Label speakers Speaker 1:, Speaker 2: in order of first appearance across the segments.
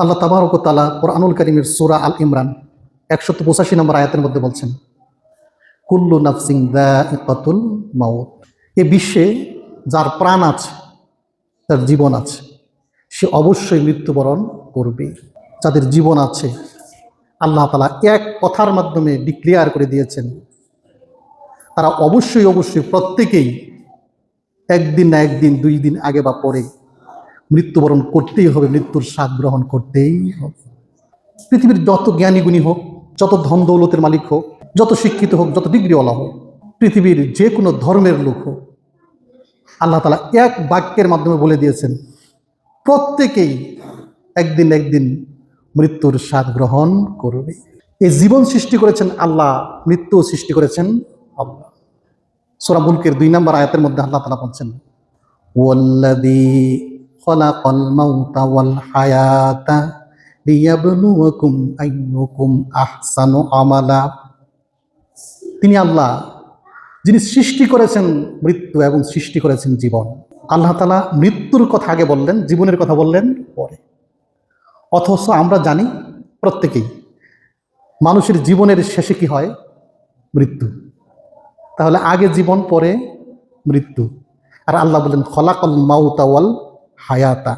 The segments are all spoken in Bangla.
Speaker 1: আল্লাহ তাবারক তালা কোরআনুল করিমের সুরা আল ইমরান একশত পঁচাশি নম্বর আয়াতের মধ্যে বলছেন, কুল্লু নাফসিং দাতুল মাউত। এ বিশ্বে যার প্রাণ আছে, তার জীবন আছে, সে অবশ্যই মৃত্যুবরণ করবে। যাদের জীবন আছে, আল্লাহ তালা এক কথার মাধ্যমে ডিক্লেয়ার করে দিয়েছেন, তারা অবশ্যই অবশ্যই প্রত্যেকেই একদিন না একদিন, দুই দিন আগে বা পরে মৃত্যুবরণ করতেই হবে, মৃত্যুর স্বাদ গ্রহণ করতেই হবে। পৃথিবীর যত জ্ঞানী গুণী হোক, যত ধন দৌলতের মালিক হোক, যত শিক্ষিত হোক, যত ডিগ্রিওয়ালা হোক, পৃথিবীর যে কোনো ধর্মের লোক হোক, আল্লাহ তালা এক বাক্যের মাধ্যমে বলে দিয়েছেন, প্রত্যেকেই একদিন একদিন মৃত্যুর স্বাদ গ্রহণ করবে। এই জীবন সৃষ্টি করেছেন আল্লাহ মৃত্যু সৃষ্টি করেছেন আল্লাহ। সোরা মুলকের দুই নম্বর আয়াতের মধ্যে আল্লাহ তালা বলছেন, ওয়াল্লাযী খলাকাল মাউতা ওয়াল হায়াতা লিয়াবলুয়াকুম আইয়ুকুম আহসানু আমালা। তিনি আল্লাহ, যিনি সৃষ্টি করেছেন মৃত্যু এবং সৃষ্টি করেছেন জীবন। আল্লাহ তালা মৃত্যুর কথা আগে বললেন, জীবনের কথা বললেন পরে। অথচ আমরা জানি প্রত্যেকেই মানুষের জীবনের শেষে কি হয়? মৃত্যু। তাহলে আগে জীবন, পরে মৃত্যু। আর আল্লাহ বললেন, খলাকল মাউতাওয়াল হায়াতা।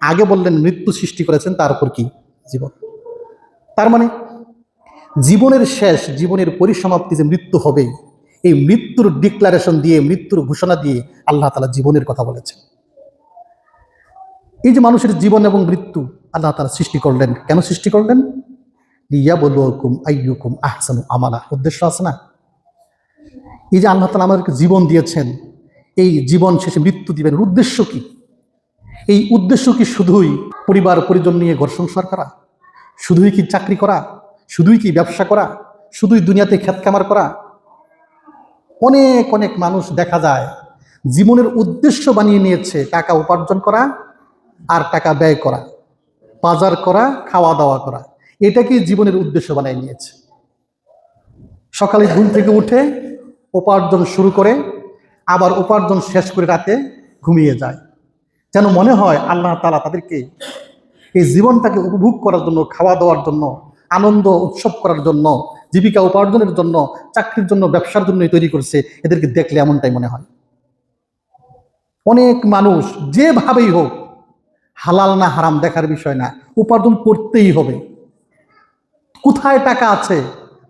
Speaker 1: আগে বললেন মৃত্যু সৃষ্টি করেছেন তারপর কি? জীবন। তার মানে জীবনের শেষ, জীবনের পরিসমাপ্তি যে মৃত্যু হবে, এই মৃত্যুর ডিক্লারেশন দিয়ে, মৃত্যুর ঘোষণা দিয়ে আল্লাহ তালা জীবনের কথা বলেছেন। এই যে মানুষের জীবন এবং মৃত্যু আল্লাহ তালা সৃষ্টি করলেন, কেন সৃষ্টি করলেন? ইয়া বলুকুম আইয়ুকুম আহসানু আমালা। উদ্দেশ্য আছে না? এই যে আল্লাহ তালা আমাদেরকে জীবন দিয়েছেন, এই জীবন শেষে মৃত্যু দিবেন উদ্দেশ্য কি? এই উদ্দেশ্য কি শুধুই পরিবার পরিজন নিয়ে ঘর সংসার করা? শুধুই কি চাকরি করা? শুধুই কি ব্যবসা করা? শুধুই দুনিয়াতে কামার করা? অনেক অনেক মানুষ দেখা যায় জীবনের উদ্দেশ্য বানিয়ে নিয়েছে টাকা উপার্জন করা আর টাকা ব্যয় করা, বাজার করা খাওয়া দাওয়া করা এটাকে জীবনের উদ্দেশ্য বানিয়ে নিয়েছে? সকালে ঘুম থেকে উঠে উপার্জন শুরু করে, আবার উপার্জন শেষ করে রাতে ঘুমিয়ে যায়। যেন মনে হয় আল্লাহ তালা তাদেরকে এই জীবনটাকে উপভোগ করার জন্য, খাওয়া দাওয়ার জন্য, আনন্দ উৎসব করার জন্য, জীবিকা উপার্জনের জন্য, চাকরির জন্য, ব্যবসার জন্যই তৈরি করছে, এদেরকে দেখলে এমনটাই মনে হয়। অনেক মানুষ যেভাবেই হোক, হালাল না হারাম দেখার বিষয় না, উপার্জন করতেই হবে। কোথায় টাকা আছে,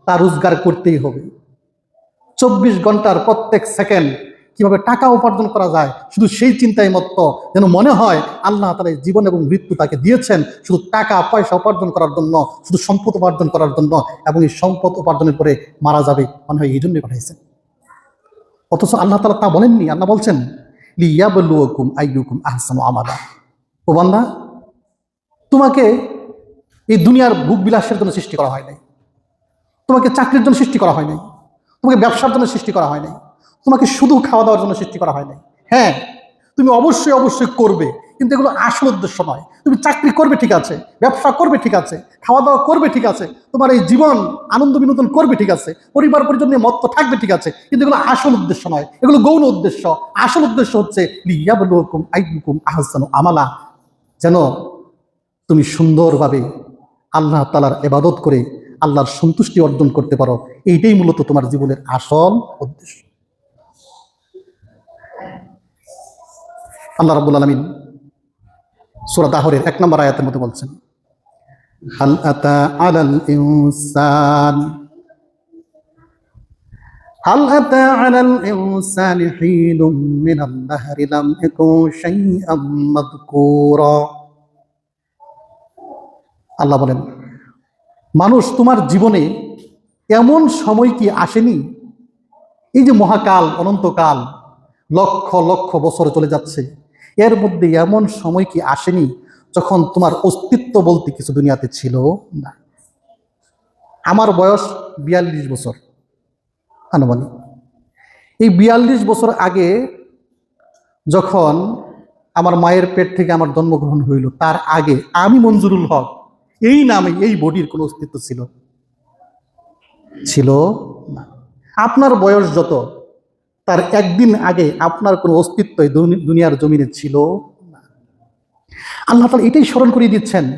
Speaker 1: তা রোজগার করতেই হবে। চব্বিশ ঘণ্টার প্রত্যেক সেকেন্ড কীভাবে টাকা উপার্জন করা যায়, শুধু সেই চিন্তায় মত্ত যেন মনে হয় আল্লাহ তালা জীবন এবং মৃত্যু তাকে দিয়েছেন, শুধু টাকা, পয়সা উপার্জন করার জন্য, শুধু সম্পদ উপার্জন করার জন্য এবং এই সম্পদ উপার্জনের পরে মারা যাবে, মনে হয় এই জন্যই পাঠাইছেন। অথচ আল্লাহ তালা তা বলেননি, আল্লাহ বলছেন লিয়া বল্লুকুম আইয়ুকুম আহসানু আমাদা ও বান্দা, তোমাকে এই দুনিয়ার ভোগ বিলাসের জন্য সৃষ্টি করা হয় নাই। তোমাকে চাকরির জন্য সৃষ্টি করা হয় নাই। তোমাকে ব্যবসার জন্য সৃষ্টি করা হয় নাই। তোমাকে শুধু খাওয়া দাওয়ার জন্য সৃষ্টি করা হয় নাই। হ্যাঁ তুমি অবশ্যই অবশ্যই করবে, কিন্তু এগুলো আসল উদ্দেশ্য নয়। তুমি চাকরি করবে, ঠিক আছে। ব্যবসা করবে, ঠিক আছে। খাওয়া দাওয়া করবে, ঠিক আছে। তোমার এই জীবন, আনন্দ বিনোদন করবে, ঠিক আছে। পরিবার পরিজন নিয়ে মত্ত থাকবে, ঠিক আছে। কিন্তু এগুলো আসল উদ্দেশ্য নয়। এগুলো গৌণ উদ্দেশ্য। আসল উদ্দেশ্য হচ্ছে আমালা। যেন তুমি সুন্দরভাবে আল্লাহ তালার এবাদত করে আল্লাহর সন্তুষ্টি অর্জন করতে পারো। এইটাই মূলত তোমার জীবনের আসল উদ্দেশ্য। আল্লাহ রাব্বুল আলমিন সুরা দাহরের এক নম্বর আয়াতের মধ্যে বলছেন হাল আতা আলাল ইনসান هل أتى على الإنسان حين من الدهر لم يكن شيئا مذكورا আল্লাহ বলেন মানুষ তোমার জীবনে এমন সময় কি আসেনি এই যে মহাকাল অনন্তকাল লক্ষ লক্ষ বছর চলে যাচ্ছে এর মধ্যে এমন সময় কি আসেনি যখন তোমার অস্তিত্ব বলতে কিছু দুনিয়াতে ছিল? না। আমার বয়স বিয়াল্লিশ বছর। আনুমানিক। এই বিয়াল্লিশ বছর আগে যখন আমার মায়ের পেট থেকে আমার জন্মগ্রহণ হইল, তার আগে আমি মঞ্জুরুল হক, এই নামে এই বডির কোনো অস্তিত্ব ছিল? ছিল না। আপনার বয়স যত তার একদিন আগে আপনার কোনো অস্তিত্ব এই দুনি- দুনিয়ার জমিনে ছিল আল্লাহ তালা এটাই স্মরণ করিয়ে দিচ্ছেন।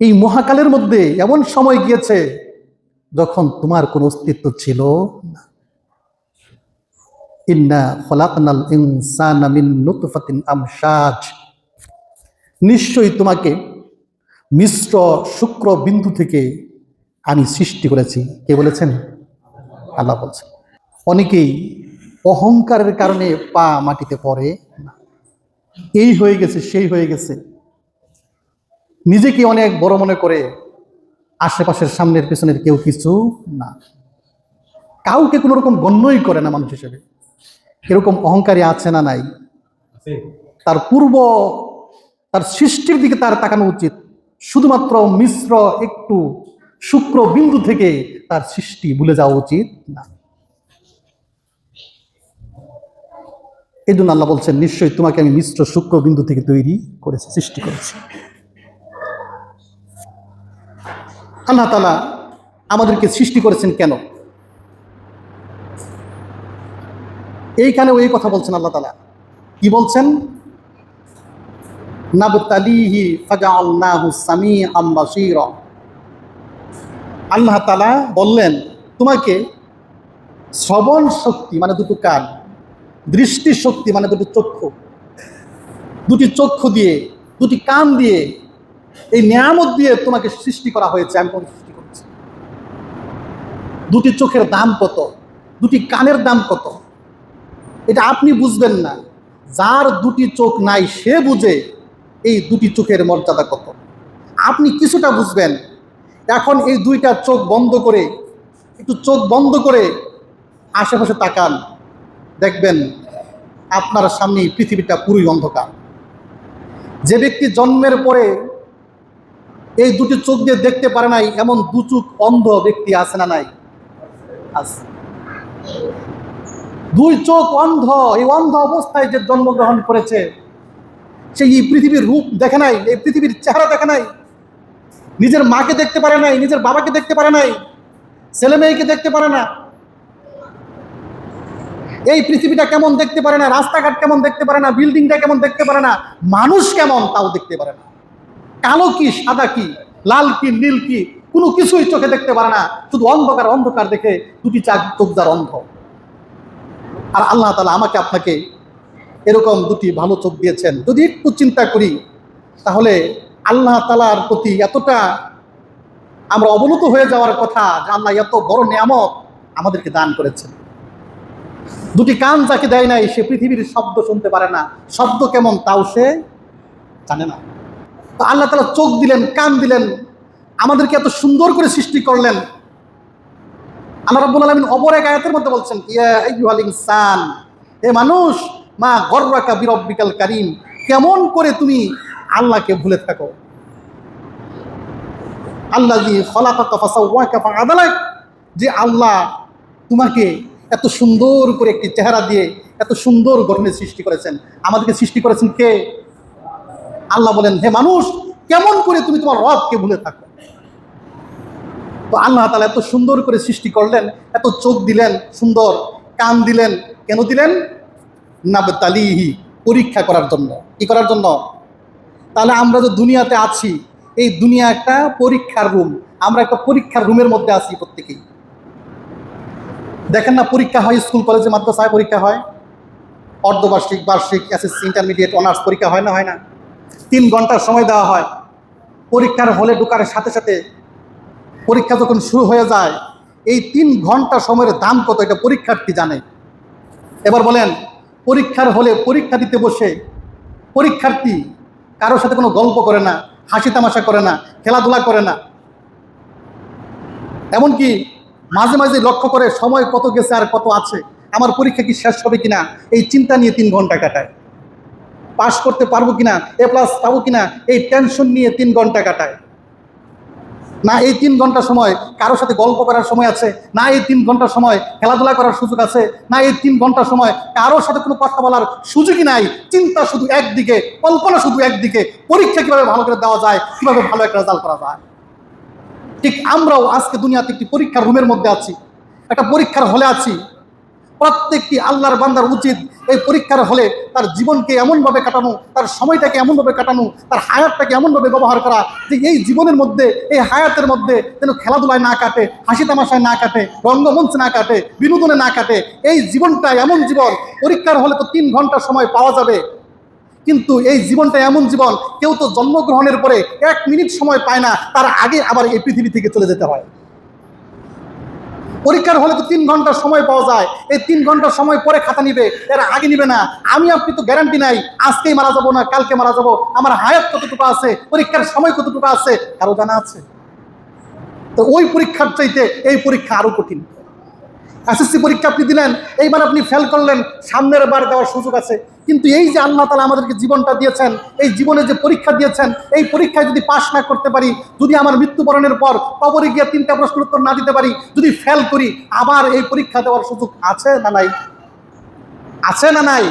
Speaker 1: এই মহাকালের মধ্যে এমন সময় গিয়েছে যখন তোমার কোনো অস্তিত্ব ছিল না। ইন্না নিশ্চয়ই তোমাকে মিশ্র শুক্র বিন্দু থেকে আমি সৃষ্টি করেছি। কে বলেছেন? আল্লাহ বলছেন। অনেকেই অহংকারের কারণে পা মাটিতে পড়ে না। এই হয়ে গেছে সেই হয়ে গেছে। নিজেকে অনেক বড় মনে করে আশেপাশের সামনের পেছনের কেউ কিছু না। কাউকে কোনো রকম গণ্যই করে না মানুষ হিসেবে। এরকম অহংকারী আছে না নাই? তার পূর্ব তার সৃষ্টির দিকে তার তাকানো উচিত। শুধুমাত্র মিশ্র একটু শুক্র বিন্দু থেকে তার সৃষ্টি ভুলে যাওয়া উচিত না। এই জন্য আল্লাহ বলছেন, নিশ্চয়ই তোমাকে আমি মিশ্র শুক্র বিন্দু থেকে তৈরি করেছি, সৃষ্টি করেছি। আল্লাহ তালা আমাদেরকে সৃষ্টি করেছেন কেন? এইখানে ওই কথা বলছেন আল্লাহ তালা কি বলছেন? আল্লাহ তালা বললেন, তোমাকে শ্রবণ শক্তি মানে দুটো কান দৃষ্টি শক্তি মানে দুটি চক্ষু। দুটি চক্ষু দিয়ে, দুটি কান দিয়ে এই নিয়ামত দিয়ে তোমাকে সৃষ্টি করা হয়েছে, আমি তোমাকে সৃষ্টি করেছি। দুটি চোখের দাম কত? দুটি কানের দাম কত? এটা আপনি বুঝবেন না। যার দুটি চোখ নাই, সে বুঝে এই দুটি চোখের মর্যাদা কত। আপনি কিছুটা বুঝবেন। এখন এই দুইটা চোখ বন্ধ করে, একটু চোখ বন্ধ করে আশেপাশে তাকান। দেখবেন আপনার সামনে পৃথিবীটা পুরোই অন্ধকার। যে ব্যক্তি জন্মের পরে এই দুটি চোখ দিয়ে দেখতে পারে নাই, এমন দু চোখ অন্ধ ব্যক্তি আছে না নাই? দুই চোখ অন্ধ, এই অন্ধ অবস্থায় যে জন্মগ্রহণ করেছে, সে এই পৃথিবীর রূপ দেখে নাই, এই পৃথিবীর চেহারা দেখে নাই, নিজের মাকে দেখতে পারে নাই, নিজের বাবাকে দেখতে পারে নাই ছেলে মেয়েকে দেখতে পারে না। এই পৃথিবীটা কেমন দেখতে পারে না? রাস্তাঘাট কেমন দেখতে পারে না? বিল্ডিংটা কেমন দেখতে পারে না? মানুষ কেমন তাও দেখতে পারে না। কালো কি, সাদা কি, লাল কি, নীল কি, কোনো কিছুই চোখে দেখতে পারে না। শুধু অন্ধকার অন্ধকার দেখে দুটি চাক চোখদার অন্ধ। আর আল্লাহ তালা আমাকে আপনাকে এরকম দুটি ভালো চোখ দিয়েছেন। যদি একটু চিন্তা করি, তাহলে আল্লাহ তালার প্রতি এতটা আমরা অবনত হয়ে যাওয়ার কথা যে আল্লাহ এত বড় নিয়ামত আমাদেরকে দান করেছেন। দুটি কান যাকে দেয় নাই, সে পৃথিবীর শব্দ শুনতে পারে না। শব্দ কেমন, তাও সে জানে না। তো আল্লাহ তালা চোখ দিলেন, কান দিলেন, আমাদেরকে এত সুন্দর করে সৃষ্টি করলেন। আল্লাহ রাব্বুল আলামিন অপর এক আয়াতের মধ্যে বলছেন ইনসান, হে মানুষ, মা গর্রাকা বিরব্বিকাল কারীম, কেমন করে তুমি আল্লাহকে ভুলে থাকো। আল্লাহ যে আল্লাহ তোমাকে এত সুন্দর করে একটি চেহারা দিয়ে এত সুন্দর গঠনের সৃষ্টি করেছেন। আমাদেরকে সৃষ্টি করেছেন কে? আল্লাহ বলেন, হে মানুষ, কেমন করে তুমি তোমার রবকে ভুলে থাকো? তো আল্লাহ তালা এত সুন্দর করে সৃষ্টি করলেন, এত চোখ দিলেন, সুন্দর কান দিলেন, কেন দিলেন? নাবতালিহি, পরীক্ষা করার জন্য। কি করার জন্য? তাহলে আমরা যে দুনিয়াতে আছি, এই দুনিয়া একটা পরীক্ষার রুম আমরা একটা পরীক্ষার রুমের মধ্যে আছি প্রত্যেকেই। দেখেন না, পরীক্ষা হয়, স্কুল, কলেজে, মাদ্রাসায় পরীক্ষা হয়। অর্ধবার্ষিক, বার্ষিক, এসএসসি, ইন্টারমিডিয়েট, অনার্স পরীক্ষা হয় না হয় না। তিন ঘণ্টার সময় দেওয়া হয়। পরীক্ষার হলে ঢোকার সাথে সাথে পরীক্ষা যখন শুরু হয়ে যায়, এই তিন ঘণ্টা সময়ের দাম কত, এটা পরীক্ষার্থী জানে। এবার বলেন, পরীক্ষার হলে পরীক্ষা দিতে বসে পরীক্ষার্থী কারোর সাথে কোনো গল্প করে না, হাসি তামাশা করে না, খেলাধুলা করে না। এমনকি মাঝে মাঝে লক্ষ্য করে সময় কত গেছে আর কত আছে, আমার পরীক্ষা কি শেষ হবে কিনা, এই চিন্তা নিয়ে তিন ঘণ্টা কাটায়। পাশ করতে পারব কিনা, এ প্লাস পাবো কিনা, এই টেনশন নিয়ে তিন ঘণ্টা কাটায়। না এই তিন ঘণ্টা সময় কারোর সাথে গল্প করার সময় আছে, না এই তিন ঘণ্টা সময় খেলাধুলা করার সুযোগ আছে, না এই তিন ঘণ্টা সময় কারোর সাথে কোনো কথা বলার সুযোগই নাই, চিন্তা শুধু একদিকে, কল্পনা শুধু একদিকে, পরীক্ষা কীভাবে ভালো করে দেওয়া যায়, কীভাবে ভালো একটা রেজাল্ট করা যায়। ঠিক আমরাও আজকে দুনিয়াতে একটি পরীক্ষার রুমের মধ্যে আছি, একটা পরীক্ষার হলে আছি। প্রত্যেকটি আল্লাহর বান্দার উচিত এই পরীক্ষার হলে তার জীবনকে এমনভাবে কাটানো, তার সময়টাকে এমনভাবে কাটানো, তার হায়াতটাকে এমনভাবে ব্যবহার করা যে এই জীবনের মধ্যে, এই হায়াতের মধ্যে যেন খেলাধুলায় না কাটে, হাসি তামাশায় না কাটে, রঙ্গমঞ্চে না কাটে, বিনোদনে না কাটে, এই জীবনটা এমন জীবন, পরীক্ষার হলে তো তিন ঘণ্টা সময় পাওয়া যাবে। কিন্তু এই জীবনটা এমন জীবন, কেউ তো জন্মগ্রহণের পরে এক মিনিট সময় পায় না, তার আগে আবার এই পৃথিবী থেকে চলে যেতে হয়। পরীক্ষার হলে তো তিন ঘণ্টা সময় পাওয়া যায়, এই তিন ঘণ্টা সময় পরে খাতা নিবে, এর আগে নিবে না। আমি আপনি তো গ্যারান্টি নাই, আজকেই মারা যাব না, কালকে মারা যাব, আমার হায়াত কতটুকু আছে, পরীক্ষার সময় কতটুকু আছে, কারও জানা আছে? তো ওই পরীক্ষার চাইতে এই পরীক্ষা আরও কঠিন। এসএসসি পরীক্ষা আপনি দিলেন, এইবার আপনি ফেল করলেন, সামনের বার দেওয়ার সুযোগ আছে। কিন্তু এই যে আল্লাহ তালা আমাদেরকে জীবনটা দিয়েছেন, এই জীবনে যে পরীক্ষা দিয়েছেন, এই পরীক্ষায় যদি পাশ না করতে পারি, যদি আমার মৃত্যুবরণের পর কবরে গিয়ে তিনটা প্রশ্ন উত্তর না দিতে পারি, যদি ফেল করি, আবার এই পরীক্ষা দেওয়ার সুযোগ আছে না নাই? আছে না নাই?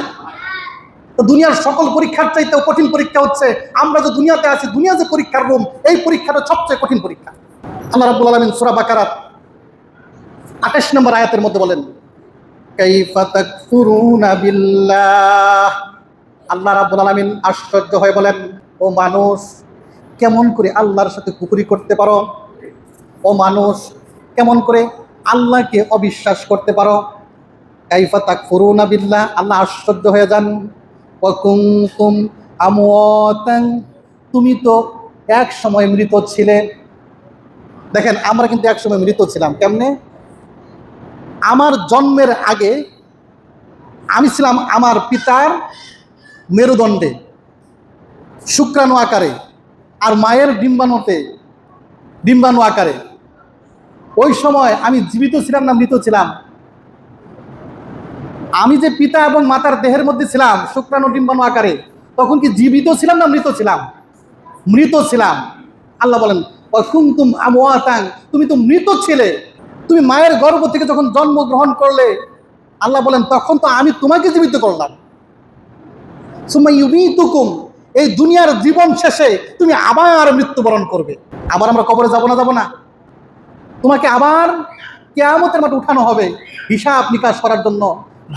Speaker 1: তো দুনিয়ার সকল পরীক্ষার চাইতেও কঠিন পরীক্ষা হচ্ছে, আমরা যে দুনিয়াতে আছি, দুনিয়া যে পরীক্ষার রুম, এই পরীক্ষাটা সবচেয়ে কঠিন পরীক্ষা। আল্লাহ রাব্বুল আলামিন সূরা বাকারাত 28 নম্বর আয়াতের মধ্যে বলেন আল্লাহ রাব্বুল আলামিন আশ্চর্য হয়ে বলেন, ও মানুষ, কেমন করে আল্লাহর সাথে কুকুরি করতে পারো? ও মানুষ, কেমন করে আল্লাহকে অবিশ্বাস করতে পারো? কাইফা তাকফুরুনা বিল্লাহ, আল্লাহ আশ্চর্য হয়ে যান। কুনতুম আমওয়াতান তুমি তো এক সময় মৃত ছিলে। দেখেন, আমরা কিন্তু এক সময় মৃত ছিলাম, কেমনে? আমার জন্মের আগে আমি ছিলাম আমার পিতার মেরুদণ্ডে, শুক্রাণু আকারে আর মায়ের ডিম্বাণুতে, ডিম্বাণু আকারে। ওই সময় আমি জীবিত ছিলাম না মৃত ছিলাম। আমি যে পিতা এবং মাতার দেহের মধ্যে ছিলাম, শুক্রাণু ডিম্বাণু আকারে, তখন কি জীবিত ছিলাম না মৃত ছিলাম? মৃত ছিলাম। আল্লাহ বলেন অকুন্তুম আমোয়াতাং তুমি তো মৃত ছিলে তুমি মায়ের গর্ভ থেকে যখন জন্মগ্রহণ করলে, আল্লাহ বলেন, তখন তো আমি তোমাকে জীবিত করলাম। সুমাইয়ুমিতুকুম এই দুনিয়ার জীবন শেষে তুমি আবার মৃত্যুবরণ করবে। আবার আমরা কবরে যাব না যাব না? তোমাকে আবার কেয়ামতের মাঠে উঠানো হবে। হিসাব নিকাশ করার জন্য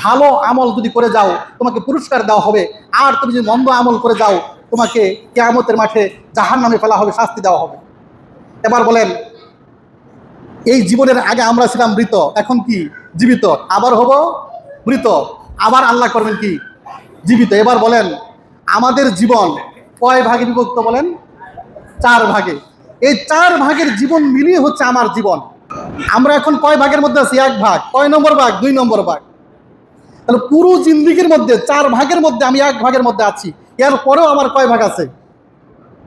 Speaker 1: ভালো আমল যদি করে যাও, তোমাকে পুরস্কার দেওয়া হবে। আর তুমি যদি মন্দ আমল করে যাও, তোমাকে কেয়ামতের মাঠে জাহান নামে ফেলা হবে, শাস্তি দেওয়া হবে। এবার বলেন এই জীবনের আগে আমরা ছিলাম মৃত, এখন কি? জীবিত। আবার হব মৃত। আবার আল্লাহ করবেন কি? জীবিত। এবার বলেন, আমাদের জীবন কয় ভাগে বিভক্ত বলেন? চার ভাগে। এই চার ভাগের জীবন মিলিয়ে হচ্ছে আমার জীবন। আমরা এখন কয় ভাগের মধ্যে আছি? এক ভাগ। কয় নম্বর ভাগ? দুই নম্বর ভাগ। তাহলে পুরো জিন্দিগির মধ্যে, চার ভাগের মধ্যে আমি এক ভাগের মধ্যে আছি। এর পরেও আমার কয় ভাগ আছে?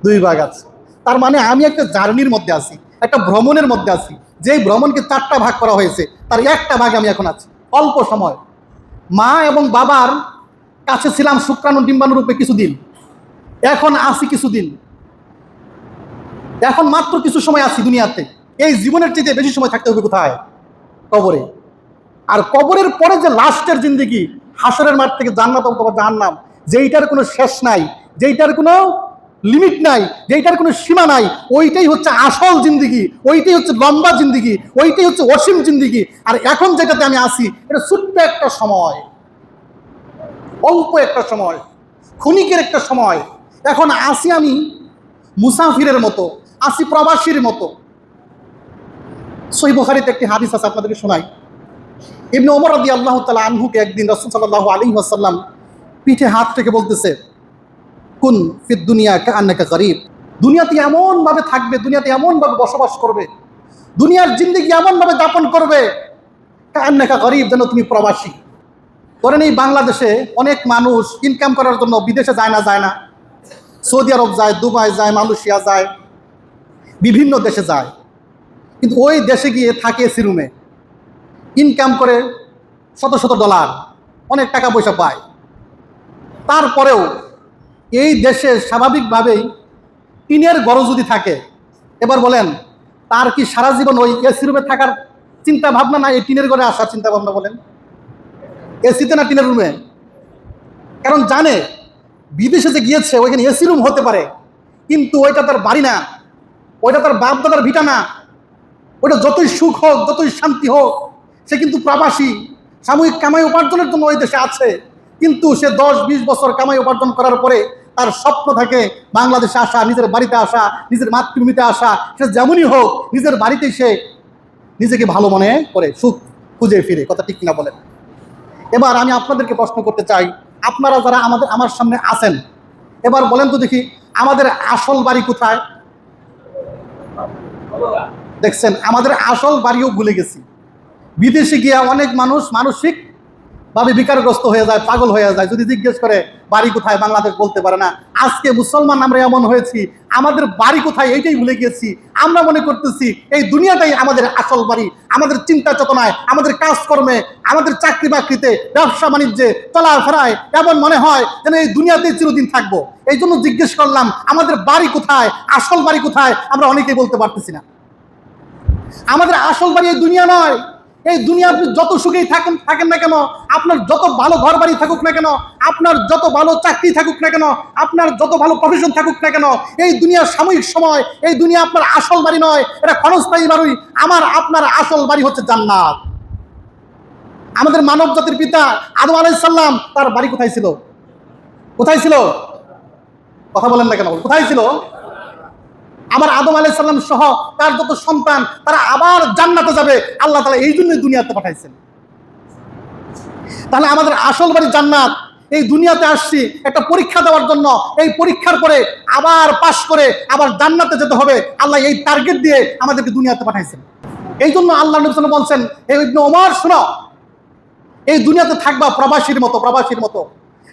Speaker 1: দুই ভাগ আছে। তার মানে আমি একটা জার্নির মধ্যে আছি, একটা ভ্রমণের মধ্যে আছি। যেই ভ্রমণকে চারটা ভাগ করা হয়েছে, তার একটা ভাগ আমি এখন আছি। অল্প সময়। মা এবং বাবার কাছে ছিলাম শুক্রাণু ডিম্বাণু রূপে কিছুদিন। এখন আসি কিছুদিন। এখন মাত্র কিছু সময় আছি দুনিয়াতে। এই জীবনের চেয়ে বেশি সময় থাকতে হবে কোথায়? কবরে। আর কবরের পরে যে লাস্টের জিন্দিগি, হাসরের মাঠ থেকে জান্নাত অথবা জাহান্নাম, যেইটার কোনো শেষ নাই, যেইটার কোনো লিমিট নাই, যেইটার কোনো সীমা নাই, ওইটাই হচ্ছে আসল জিন্দিগি, ওইটাই হচ্ছে লম্বা জিন্দিগি, ওইটাই হচ্ছে অসীম জিন্দিগি। আর এখন যেটাতে আমি আসি এটা ছোট্ট একটা সময়, অল্প একটা সময়, ক্ষণিকের একটা সময়। এখন আসি আমি মুসাফিরের মতো আসি প্রবাসীর মতো। সই বুখারিতে একটি হাদিস আছে, আপনাদেরকে শোনাই। ইবনে ওমর রাদি আল্লাহ তালা আনহুকে একদিন রসুল সাল্লাহ আলী আসাল্লাম পিঠে হাত থেকে বলতেছে কুন ফিদ দুনিয়া কান্নাকা গরিব। দুনিয়াতে এমনভাবে থাকবে, দুনিয়াতে এমনভাবে বসবাস করবে, দুনিয়ার জিন্দিগি এমনভাবে যাপন করবে কান্নাকা গরিব যেন তুমি প্রবাসী। ধরেন এই বাংলাদেশে অনেক মানুষ ইনকাম করার জন্য বিদেশে যায় না যায় না। সৌদি আরব যায়, দুবাই যায়, মালয়েশিয়া যায়, বিভিন্ন দেশে যায়। কিন্তু ওই দেশে গিয়ে থাকে এসি রুমে ইনকাম করে শত শত ডলার অনেক টাকা পয়সা পায়। তারপরেও এই দেশে স্বাভাবিকভাবেই টিনের গরজ যদি থাকে, এবার বলেন, তার কি সারা জীবন ওই এসি রুমে থাকার চিন্তা ভাবনা না এই টিনের ঘরে আসার চিন্তা ভাবনা বলেন এসিতে না টিনের রুমে কারণ জানে, বিদেশে যে গিয়েছে, ওইখানে এসি রুম হতে পারে, কিন্তু ওইটা তার বাড়ি না, ওইটা তার বাপ দাদার ভিটা না। ওইটা যতই সুখ হোক, যতই শান্তি হোক, সে কিন্তু প্রবাসী, সাময়িক কামাই উপার্জনের জন্য ওই দেশে আছে। কিন্তু সে দশ, বিশ বছর কামাই উপার্জন করার পরে তার স্বপ্ন থাকে বাংলাদেশে আসা, নিজের বাড়িতে আসা, নিজের মাতৃভূমিতে আসা। সে যেমনই হোক, নিজের বাড়িতে সে নিজেকে ভালো মনে করে, সুখ খুঁজে ফিরে, কথা ঠিক কিনা বলেন। এবার আমি আপনাদেরকে প্রশ্ন করতে চাই, আপনারা যারা আমাদের, আমার সামনে আছেন, এবার বলেন তো দেখি, আমাদের আসল বাড়ি কোথায়? দেখছেন, আমাদের আসল বাড়িও ভুলে গেছি। বিদেশে গিয়ে অনেক মানুষ মানসিক ভাবে বিকারগ্রস্ত হয়ে যায়, পাগল হয়ে যায়, যদি জিজ্ঞেস করে বাড়ি কোথায় বাংলাদেশ বলতে পারে না। আজকে মুসলমান আমরা এমন হয়েছি, আমাদের বাড়ি কোথায় এইটাই ভুলে গিয়েছি। আমরা মনে করতেছি এই দুনিয়াটাই আমাদের আসল বাড়ি, আমাদের চিন্তা চেতনায়, আমাদের কাজকর্মে, আমাদের চাকরি বাকরিতে ব্যবসা বাণিজ্যে, চলাফেরায় এমন মনে হয় যেন এই দুনিয়াতেই চিরদিন থাকব। এই জন্য জিজ্ঞেস করলাম, আমাদের বাড়ি কোথায়, আসল বাড়ি কোথায়, আমরা অনেকেই বলতে পারতেছি না। আমাদের আসল বাড়ি এই দুনিয়া নয়। এই দুনিয়া আপনি যত সুখেই থাকেন থাকেন না কেন, আপনার যত ভালো ঘর বাড়ি থাকুক না কেন, আপনার যত ভালো চাকরি থাকুক না কেন, আপনার যত ভালো প্রফেশন থাকুক না কেন, এই দুনিয়ার সাময়িক সময়, এই দুনিয়া আপনার আসল বাড়ি নয়, এটা ক্ষণস্থায়ী বাড়ি আমার, আপনার আসল বাড়ি হচ্ছে জান্নাত। আমাদের মানব জাতির পিতা আদম আলাইসাল্লাম তার বাড়ি কোথায় ছিল? কোথায় ছিল? কথা বলেন না কেন কোথায় ছিল? আবার আদম আলাই সাল্লাম সহ তার যত সন্তান, তারা আবার জান্নাতে যাবে। আল্লাহ তালা এই জন্যই দুনিয়াতে পাঠাইছেন। তাহলে আমাদের আসল বাড়ি জান্নাত। এই দুনিয়াতে আসছি, একটা পরীক্ষা দেওয়ার জন্য। এই পরীক্ষার পরে আবার পাশ করে আবার জান্নাতে যেতে হবে। আল্লাহ এই টার্গেট দিয়ে আমাদেরকে দুনিয়াতে পাঠাইছেন। এই জন্য আল্লাহ নবী বলছেন এই ইবনে ওমর, শোনো। এই দুনিয়াতে থাকবা প্রবাসীর মতো প্রবাসীর মতো।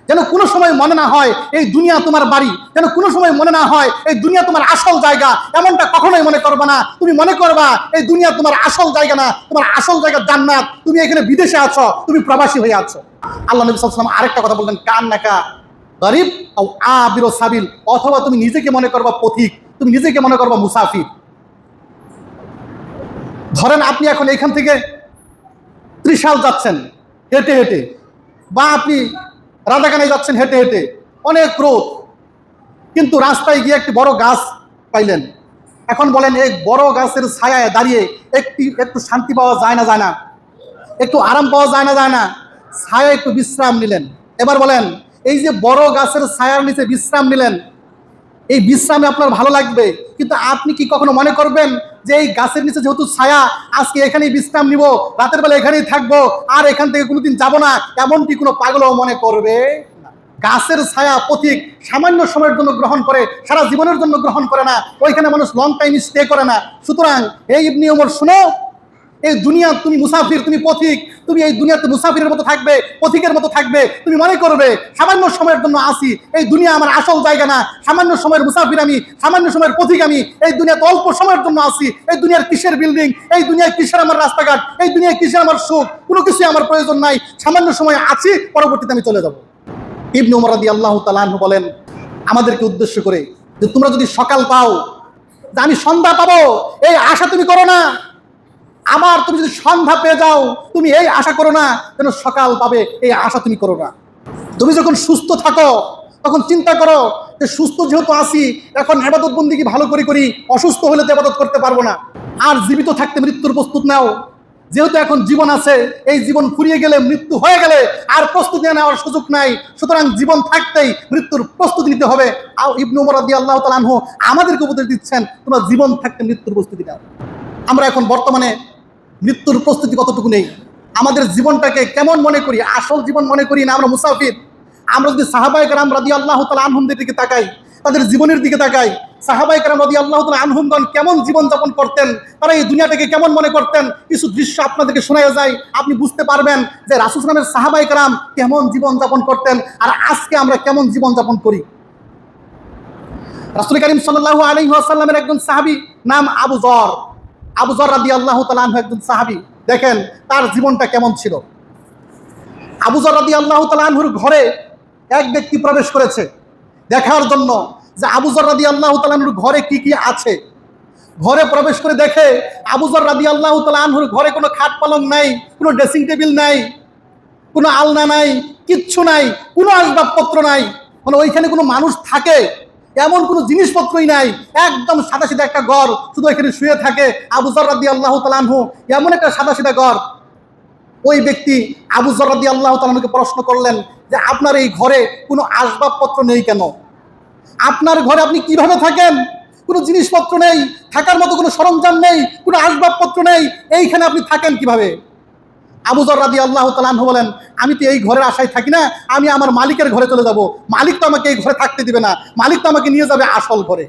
Speaker 1: যেন কোনো সময় মনে না হয় এই দুনিয়া তোমার বাড়ি, যেন কোনো সময় মনে না হয় এই দুনিয়া তোমার আসল জায়গা, এমনটা কখনোই মনে করবে না। তুমি মনে করবা এই দুনিয়া তোমার আসল জায়গা না, তোমার আসল জায়গা জান্নাত। তুমি এখানে বিদেশে আছো, তুমি প্রবাসী হয়ে আছো। আল্লাহ নবী সাল্লাম আরেকটা কথা বললেন, কান নাকা গরিব ও আবির সাবিল অথবা তুমি নিজেকে মনে করবা পথিক, তুমি নিজেকে মনে করবা মুসাফির। ধরেন আপনি এখন এখান থেকে ত্রিশাল যাচ্ছেন, হেঁটে হেঁটে, বা আপনি রাধাকানে যাচ্ছেন হেঁটে হেঁটে। অনেক রোদ। কিন্তু রাস্তায় গিয়ে একটি বড় গাছ পাইলেন। এখন বলেন, এই বড় গাছের ছায়ায় দাঁড়িয়ে একটি, একটু শান্তি পাওয়া যায় না যায় না? একটু আরাম পাওয়া যায় না যায় না? ছায়া একটু বিশ্রাম নিলেন। এবার বলেন, এই যে বড় গাছের ছায়ার নিচে বিশ্রাম নিলেন, এই বিশ্রামে আপনার ভালো লাগবে। কিন্তু আপনি কি কখনো মনে করবেন যে এই গাছের নিচে যেহেতু ছায়া, আজকে এখানেই বিশ্রাম নিব, রাতের বেলা এখানেই থাকব, আর এখান থেকে কোনোদিন যাব না, এমনটি কোনো পাগলও মনে করবে। গাছের ছায়া পথিক সামান্য সময়ের জন্য গ্রহণ করে, সারা জীবনের জন্য গ্রহণ করে না, ওইখানে মানুষ লং টাইম স্টে করে না সুতরাং এই ওমর শুনো এই দুনিয়া তুমি মুসাফির, তুমি পথিক। তুমি এই দুনিয়াতে মুসাফিরের মতো থাকবে, পথিকের মতো থাকবে, তুমি মনে করবে, সামান্য সময়ের জন্য আসি। এই দুনিয়া আমার আসল জায়গা না। সামান্য সময়ের মুসাফির আমি, সামান্য সময়ের পথিক আমি। এই দুনিয়াতে অল্প সময়ের জন্য আসি। এই দুনিয়ার কিসের বিল্ডিং এই দুনিয়ায় কিসের আমার রাস্তাঘাট? এই দুনিয়ায় কিসের আমার সুখ? কোনো কিছুই আমার প্রয়োজন নাই। সামান্য সময় আছি, পরবর্তীতে আমি চলে যাব। ইবনু মরাদি আল্লাহ তালাহ বলেন, আমাদেরকে উদ্দেশ্য করে যে তোমরা যদি সকাল পাও, যে আমি সন্ধ্যা পাবো, এই আশা তুমি করো না। আবার তুমি যদি সন্ধ্যা পেয়ে যাও, তুমি এই আশা করো না যেন সকাল পাবে, এই আশা তুমি করো না। তুমি যখন সুস্থ থাকো, তখন চিন্তা করো যে সুস্থ যেহেতু আসি এখন আবাদত বন্দিকে ভালো করে করি, অসুস্থ হলে তো আবাদত করতে পারব না। আর জীবিত থাকতে মৃত্যুর প্রস্তুত নাও। যেহেতু এখন জীবন আছে, এই জীবন ফুরিয়ে গেলে মৃত্যু হয়ে গেলে আর প্রস্তুতি নেওয়ার সুযোগ নাই। সুতরাং জীবন থাকতেই মৃত্যুর প্রস্তুতি নিতে হবে। ইবনু মরাদি আল্লাহ তালানহ আমাদেরকে উপদেশ দিচ্ছেন, তোমরা জীবন থাকতে মৃত্যুর প্রস্তুতি নাও। আমরা এখন বর্তমানে মৃত্যুর প্রস্তুতি কতটুকু নেই? আমাদের জীবনটাকে কেমন মনে করি? আসল জীবন মনে করি না আমরা মুসাফির। আমরা যদি সাহাবাই কারাম রাদি আল্লাহ তালা আনহুমদের দিকে তাকাই, তাদের জীবনের দিকে তাকাই সাহাবাই কারাম রাদি আল্লাহ তালা আনহুমগণ কেমন জীবনযাপন করতেন, তারা এই দুনিয়াটাকে কেমন মনে করতেন, কিছু দৃশ্য আপনাদেরকে শোনা যায়, আপনি বুঝতে পারবেন যে রাসুল সালামের সাহাবাই কারাম কেমন জীবনযাপন করতেন আর আজকে আমরা কেমন জীবনযাপন করি। রাসুল করিম সাল্লাহ আলী আসাল্লামের একজন সাহাবি নাম আবু জর আবু জর রাদি আল্লাহ তালাহ একজন সাহাবি। দেখেন তার জীবনটা কেমন ছিল। আবু জর রাদি আল্লাহ তালাহুর ঘরে এক ব্যক্তি প্রবেশ করেছে। দেখার জন্য যে আবু জর রাদি আল্লাহ তালাহুর ঘরে কি কি আছে। ঘরে প্রবেশ করে দেখে আবু জর রাদি আল্লাহ তালাহুর ঘরে কোনো খাট পালং নাই, কোনো ড্রেসিং টেবিল নাই, কোনো আলনা নাই, কিচ্ছু নাই, কোনো আসবাবপত্র নাই। মানে ওইখানে কোনো মানুষ থাকে। এমন কোনো জিনিসপত্রই নাই। একদম সাদা সিধা একটা ঘর, শুধু এখানে শুয়ে থাকে আবু জর রাদি আল্লাহ তালানহু এমন একটা সাদা সিধা ঘর। ওই ব্যক্তি আবু জরাদি আল্লাহ তালকে প্রশ্ন করলেন যে, আপনার এই ঘরে কোনো আসবাবপত্র নেই কেন? আপনার ঘরে আপনি কীভাবে থাকেন? কোনো জিনিসপত্র নেই, থাকার মতো কোনো সরঞ্জাম নেই, কোনো আসবাবপত্র নেই, এইখানে আপনি থাকেন কীভাবে? আবু রাদি আল্লাহ তালাহ বলেন, আমি তো এই ঘরের আশায় থাকি না, আমি আমার মালিকের ঘরে চলে যাব। মালিক তো আমাকে এই ঘরে থাকতে দিবে না। মালিক তো আমাকে নিয়ে যাবে আসল ঘরে।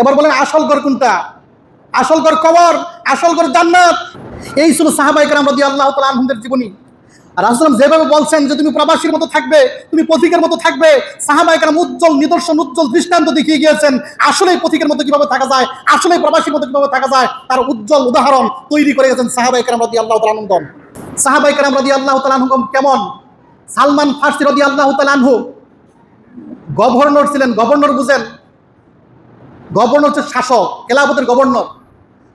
Speaker 1: এবার বলেন, আসল ঘর কোনটা? আসল ঘর কবর, আসল ঘর জান্নাত। এই ছিল সাহাবাইকার রদি আল্লাহ তালহদের জীবনী। আর যেভাবে বলছেন যে তুমি প্রবাসীর মতো থাকবে, তুমি পথিকের মতো থাকবে সাহাবাইকার উজ্জ্বল নিদর্শন, উজ্জ্বল দৃষ্টান্ত দেখিয়ে গিয়েছেন আসলে পথিকের মতো কীভাবে থাকা যায় আসলে প্রবাসীর মতো কীভাবে থাকা যায়, তার উজ্জ্বল উদাহরণ তৈরি করে গেছেন সাহাবাইকার রদি আল্লাহ তালানগম সাহাবাইকার রদি আল্লাহ তালানগম কেমন? সালমান ফার্সি রদি আল্লাহ তালানহু গভর্নর ছিলেন, গভর্নর বুঝেন? গভর্নর হচ্ছে শাসক, খেলাফতের গভর্নর।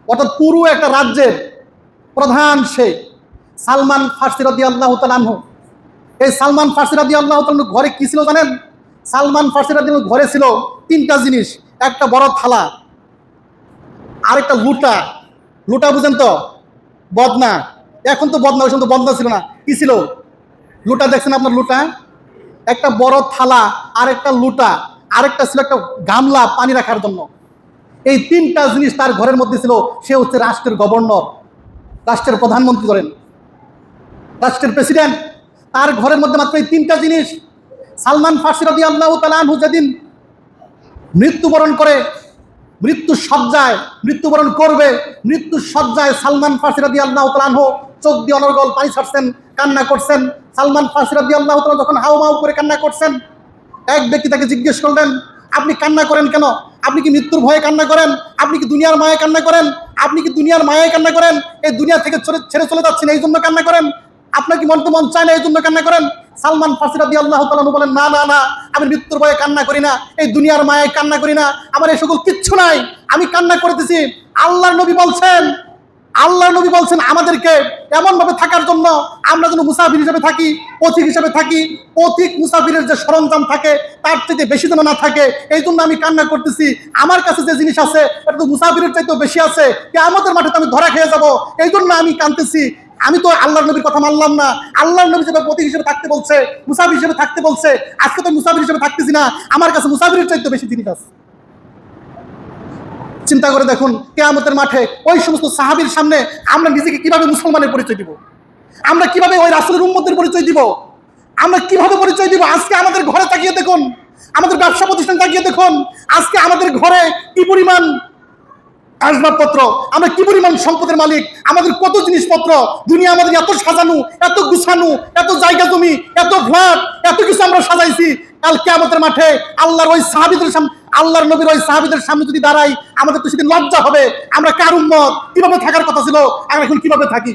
Speaker 1: অর্থাৎ পুরো একটা রাজ্যের প্রধান সে। সালমান ফার্সি রদি আল্লাহ তালানহু এই সালমান ফার্সি রদি আল্লাহ তালানহু ঘরে কি ছিল জানেন? সালমান ফার্সি রদি ঘরে ছিল তিনটা জিনিস, একটা বড় থালা, আরেকটা লুটা। লুটা বুঝেন তো? বদনা। এখন তো বদনা, ওই সময় তো বদনা ছিল না। কি ছিল? লুটা দেখছেন আপনার লুটা? একটা বড় থালা আর একটা লুটা, আরেকটা ছিল একটা গামলা পানি রাখার জন্য। এই তিনটা জিনিস তার ঘরের মধ্যে ছিল। সে হচ্ছে রাষ্ট্রের গভর্নর, রাষ্ট্রের প্রধানমন্ত্রী করেন রাষ্ট্রের প্রেসিডেন্ট তার ঘরের মধ্যে মাত্র এই তিনটা জিনিস। সালমান ফার্সি রদি আল্লাহ তালানহু যেদিন মৃত্যুবরণ করে মৃত্যু সজ্জায় মৃত্যুবরণ করবে মৃত্যু সজ্জায় সালমান ফার্সি রদি আল্লাহ তালানহু চোখ দিয়ে অনর্গল পানি ছাড়ছেন, কান্না করছেন। সালমান ফার্সি রদি আল্লাহ তালা যখন হাউ মাউ করে কান্না করছেন, এক ব্যক্তি তাকে জিজ্ঞেস করলেন, আপনি কান্না করেন কেন? আপনি কি মৃত্যুর ভয়ে কান্না করেন? আপনি কি দুনিয়ার মায়ে কান্না করেন? আপনি কি দুনিয়ার মায়ায় কান্না করেন? এই দুনিয়া থেকে ছেড়ে চলে যাচ্ছেন এই জন্য কান্না করেন? আপনার কি মন তো মন চায় না এই জন্য কান্না করেন? সালমান ফাসিরাদি আল্লাহ তালু বলেন, না না না, আমি মৃত্যুর ভয়ে কান্না করি না। এই দুনিয়ার মায়ায় কান্না করি না। আমার এই সকল কিচ্ছু নাই। আমি কান্না করতেছি। আল্লাহর নবী বলছেন আল্লাহ নবী বলছেন আমাদেরকে এমনভাবে থাকার জন্য আমরা যেন মুসাফির হিসেবে থাকি, পথিক হিসেবে থাকি, পথিক মুসাফিরের যে সরঞ্জাম থাকে, তার থেকে বেশি যেন না থাকে। এই জন্য আমি কান্না করতেছি। আমার কাছে যে জিনিস আছে, এটা তো মুসাফিরের চাইতেও বেশি আছে। কে আমাদের মাঠে তো আমি ধরা খেয়ে যাব। এই জন্য আমি কাঁদতেছি। আমি তো আল্লাহর নবীর কথা মানলাম না। আল্লাহর নবী হিসেবে পথিক হিসেবে থাকতে বলছে, মুসাফির হিসেবে থাকতে বলছে, আজকে তো মুসাফির হিসেবে থাকতেছি না। আমার কাছে মুসাফিরের চাইতেও বেশি জিনিস আছে। চিন্তা করে দেখুন, কেয়ামতের মাঠে ওই সমস্ত সাহাবির সামনে আমরা নিজেকে কীভাবে মুসলমানের পরিচয় দিব? আমরা কীভাবে ওই রাসুলের উম্মতের পরিচয় দিব? আমরা কীভাবে পরিচয় দিব? আজকে আমাদের ঘরে তাকিয়ে দেখুন, আমাদের ব্যবসা প্রতিষ্ঠান তাকিয়ে দেখুন, আজকে আমাদের ঘরে কি পরিমাণ আসবাবপত্র, আমরা কি পরিমাণ সম্পদের মালিক? আমাদের কত জিনিসপত্র? দুনিয়া আমাদের এত সাজানো, এত গুছানো, এত জায়গা জমি, এত ফ্ল্যাট, এত কিছু আমরা সাজাইছি। কাল আমাদের মাঠে আল্লাহর ওই সাহাবিদের সামনে আল্লাহর নবীর ওই সাহাবিদের সামনে যদি দাঁড়াই, আমাদের তো সেদিন লজ্জা হবে। আমরা কার উম্মত? কীভাবে থাকার কথা ছিল? আমরা এখন কীভাবে থাকি?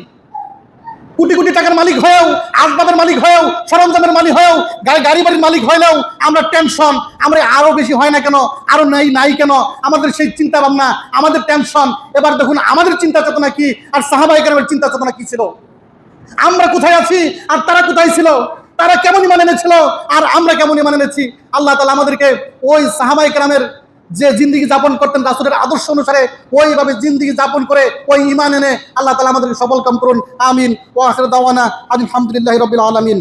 Speaker 1: কোটি কোটি টাকার মালিক হয়েও, আসবাবের মালিক হয়েও, সরঞ্জামের মালিক হয়েও গাড়ি বাড়ির মালিক হলেও আমরা টেনশন আমরা আরও বেশি হয় না কেন? আরও নাই নাই কেন? আমাদের সেই চিন্তা ভাবনা, আমাদের টেনশন এবার দেখুন, আমাদের চিন্তা চেতনা কি? আর সাহাবাহিকের চিন্তা চেতনা কি ছিল? আমরা কোথায় আছি? আর তারা কোথায় ছিল? তারা কেমন ইমান এনেছিল? আর আমরা কেমন ইমান এনেছি? আল্লাহ তালা আমাদেরকে ওই সাহাবাই গ্রামের যে জিন্দিগি যাপন করতেন রাসুলের আদর্শ অনুসারে ওইভাবে জিন্দিগি যাপন করে ওই ইমান এনে আল্লাহ তালা আমাদেরকে সবল কাম করুন। আমিন। ও আসলে দাওয়ানা আলহামদুলিল্লাহ রবিল আলমিন।